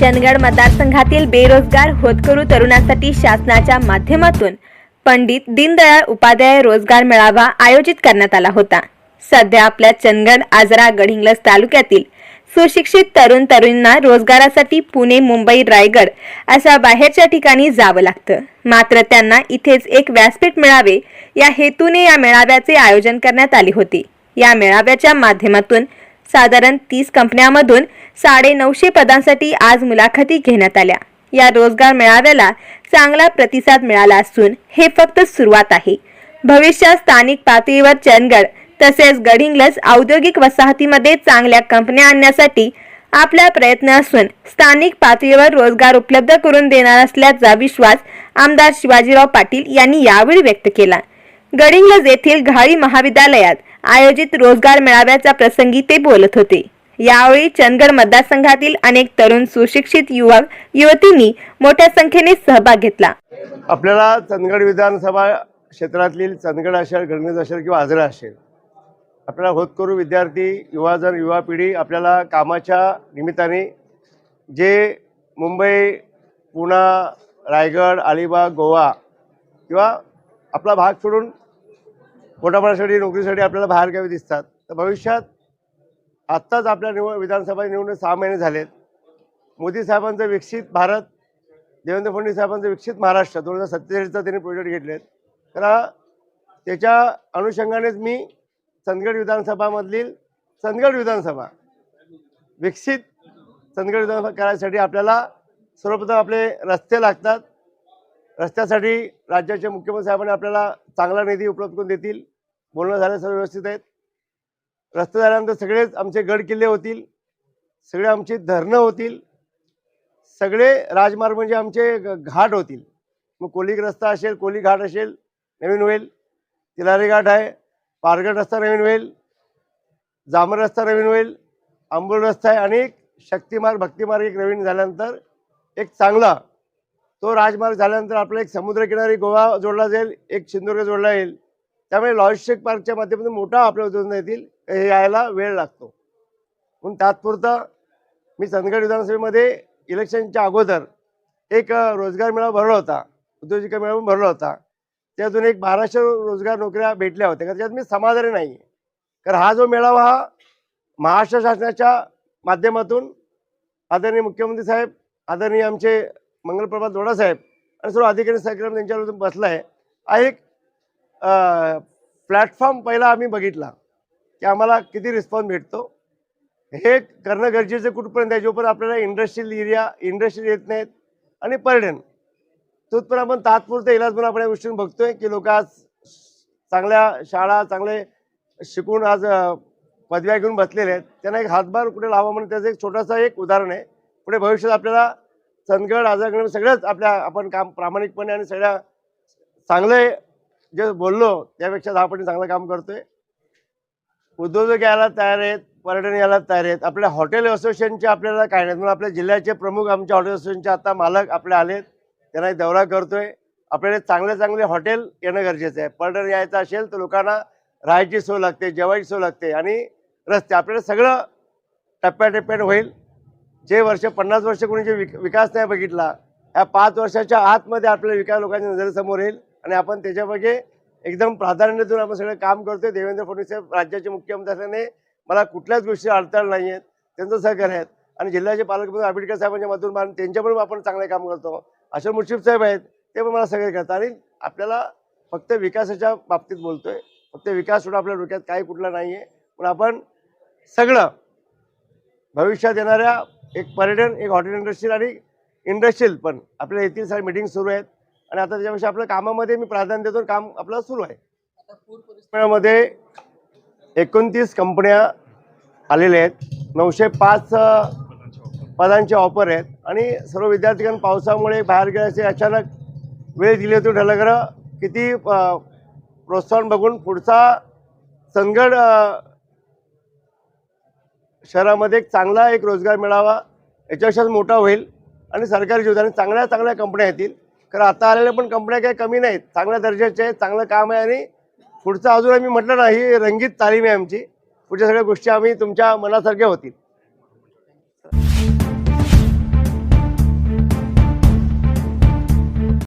चंदगड मतदारसंघातील बेरोजगार होतकरू तरुणांसाठी शासनाच्या माध्यमातून पंडित दीनदयाळ उपाध्याय रोजगार मेळावा आयोजित करण्यात आला होता. सध्या आपल्या चंदगड आजरा गडहिंग्लज तालुक्यातील सुशिक्षित तरुण तरुणींना रोजगारासाठी पुणे मुंबई रायगड अशा बाहेरच्या ठिकाणी जावं लागतं. मात्र त्यांना इथेच एक व्यासपीठ मिळावे या हेतूने या मेळाव्याचे आयोजन करण्यात आले होते. या मेळाव्याच्या माध्यमातून साधारण तीस कंपन्यांमधून साडे नऊशे पदांसाठी आज मुलाखती घेण्यात आल्या. या रोजगार मेळाव्याला चांगला प्रतिसाद मिळाला असून हे फक्त सुरुवात आहे. भविष्यात स्थानिक पातळीवर चंदगड तसेच गडिंग्लज औद्योगिक वसाहतीमध्ये चांगल्या कंपन्या आणण्यासाठी आपला प्रयत्न असून स्थानिक पातळीवर रोजगार उपलब्ध करून देणार असल्याचा विश्वास आमदार शिवाजीराव पाटील यांनी यावेळी व्यक्त केला. गडिंग्लज येथील घाळी महाविद्यालयात आयोजित रोजगार मेळाव्याच्या प्रसंगी ते बोलत होते. यावेळी चंदगड मतदारसंघातील अनेक तरुण सुशिक्षित युवक युवतींनी मोठ्या संख्येने सहभाग घेतला. आपल्याला चंदगड विधानसभा क्षेत्रातील चंदगड असेल गणगज असेल किंवा आजरा असेल आपल्याला होतकरू विद्यार्थी युवाजन युवा पिढी आपल्याला कामाच्या निमित्ताने जे मुंबई पुणा रायगड अलिबाग गोवा किंवा आपला भाग सोडून पोटापाण्यासाठी नोकरीसाठी आपल्याला बाहेरगावी दिसतात. तर भविष्यात आत्ताच आपल्या निव विधानसभा निवडणूक सहा महिने झालेत. मोदी साहेबांचं विकसित भारत देवेंद्र फडणवीस साहेबांचं विकसित महाराष्ट्र दोन हजार सत्तेचाळीसचा त्यांनी प्रोजेक्ट घेतलेत. तर त्याच्या अनुषंगानेच मी चंदगड विधानसभामधील चंदगड विधानसभा विकसित चंदगड विधानसभा करायसाठी आपल्याला सर्वप्रथम आपले रस्ते लागतात. रस्त्यासाठी राज्याचे मुख्यमंत्री साहेबांनी आपल्याला चांगला निधी उपलब्ध करून देतील. बोलणं झालं सर्व व्यवस्थित आहेत. रस्ते झाल्यानंतर सगळेच आमचे गड किल्ले होतील. सगळे आमची धरणं होतील. सगळे राजमार्ग म्हणजे आमचे ग- घाट होतील. मग कोली रस्ता असेल कोली घाट असेल नवीन होईल. तिलारी घाट आहे पारगड रस्ता नवीन होईल. जांभर रस्ता नवीन होईल. आंबोल रस्ता आहे आणि एक शक्तिमार्ग भक्तिमार्ग एक नवीन झाल्यानंतर एक चांगला तो राजमार्ग झाल्यानंतर आपला एक समुद्रकिनारी गोवा जोडला जाईल एक सिंधुदुर्ग जोडला येईल. त्यामुळे लॉजिस्टिक पार्कच्या माध्यमातून मोठा आपल्या उद्योजना येतील हे यायला वेळ लागतो. म्हणून तात्पुरता मी चंदगड विधानसभेमध्ये इलेक्शनच्या अगोदर एक रोजगार मेळावा भरला होता उद्योजिका मेळावा भरला होता. त्यातून एक बाराशे रोजगार नोकऱ्या भेटल्या होत्या कारण त्यात मी समाधानी नाही आहे कारण हा जो मेळावा हा महाराष्ट्र शासनाच्या माध्यमातून आदरणीय मुख्यमंत्री साहेब आदरणीय आमचे मंगलप्रभात दोडा साहेब आणि सर्व अधिकारी सहकारी त्यांच्यावर बसला आहे. हा एक प्लॅटफॉर्म पहिला आम्ही बघितला की आम्हाला किती रिस्पॉन्स भेटतो. हे करणं गरजेचं कुठपर्यंत आहे? जोपर्यंत आपल्याला इंडस्ट्रियल एरिया इंडस्ट्री येत नाहीत आणि पर्यटन. तोपर्यंत आपण तात्पुरतं इलाज म्हणून आपण या गोष्टीने बघतोय की लोक आज चांगल्या शाळा चांगले शिकून आज पदव्या घेऊन बसलेले आहेत. त्यांना एक हातभार कुठे लावा म्हणून त्याचं एक छोटासा एक उदाहरण आहे. पुढे भविष्यात आपल्याला चंदगड आजारगड सगळ्याच आपल्या आपण काम प्रामाणिकपणे आणि सगळ्या चांगले जे बोललो त्यापेक्षा दहा पटी चांगलं काम करतोय. उद्योजक यायला तयार आहेत पर्यटन यायला तयार आहेत. आपल्या हॉटेल असोसिएशनचे आपल्याला काय नाही म्हणून आपल्या जिल्ह्याचे प्रमुख आमच्या हॉटेल असोसिएशनचे आता मालक आपले आलेत त्यांना दौरा करतोय. आपल्याला चांगले चांगले हॉटेल येणं गरजेचं आहे. पर्यटन यायचं असेल तर लोकांना राहायची सोय लागते जेवायची सोय लागते आणि रस्ते आपल्याला सगळं टप्प्याटप्प्याने होईल. जे वर्ष पन्नास वर्ष कोणी जे विक विकास नाही बघितला या पाच वर्षाच्या आतमध्ये आपल्या विकास लोकांच्या नजरेसमोर येईल आणि आपण त्याच्यामागे एकदम प्राधान्य देऊन आपण सगळं काम करतोय. देवेंद्र फडणवीस साहेब राज्याचे मुख्यमंत्री असल्याने मला कुठल्याच गोष्टी अडथळा नाही आहेत. त्यांचं सहकार्य आहेत. आणि जिल्ह्याचे पालकमंत्री आंबेडकर साहेबांच्या मधून मान- त्यांच्याबरोबर आपण चांगले काम करतो. असे मुश्रीफ साहेब आहेत ते पण मला सगळे करतात. आणि आपल्याला फक्त विकासाच्या बाबतीत बोलतोय. फक्त विकास सुद्धा आपल्या डोक्यात काही कुठला नाही आहे पण आपण सगळं भविष्यात येणाऱ्या एक पर्यटन एक हॉटेल इंडस्ट्री आणि इंडस्ट्रीयल पण. आपल्या येथील सारे मीटिंग सुरू आहेत. आणि आता त्याच्यापेक्षा आपल्या कामामध्ये मी प्राधान्य देतो काम आपलं सुरू आहे. मध्ये एकोणतीस कंपन्या आलेल्या आहेत. नऊशे पाच पदांचे ऑफर आहेत. आणि सर्व विद्यार्थ्यांना पावसामुळे बाहेर गेल्याचे अचानक वेळ दिली होती ठरलं किती प्रोत्साहन बघून पुढचा अ, शहरामध्ये एक चांगला एक रोजगार मिळावा याच्यापेक्षा मोठा होईल आणि सरकारी जीवनाने चांगल्या चांगल्या कंपन्या येतील. कारण आता आलेल्या पण कंपन्या काही कमी नाहीत. चांगल्या दर्जाचे आहेत चांगलं काम आहे आणि पुढचं अजून आम्ही म्हटलं ना ही रंगीत तालीम आहे आमची. पुढच्या सगळ्या गोष्टी आम्ही तुमच्या मनासारख्या होतील.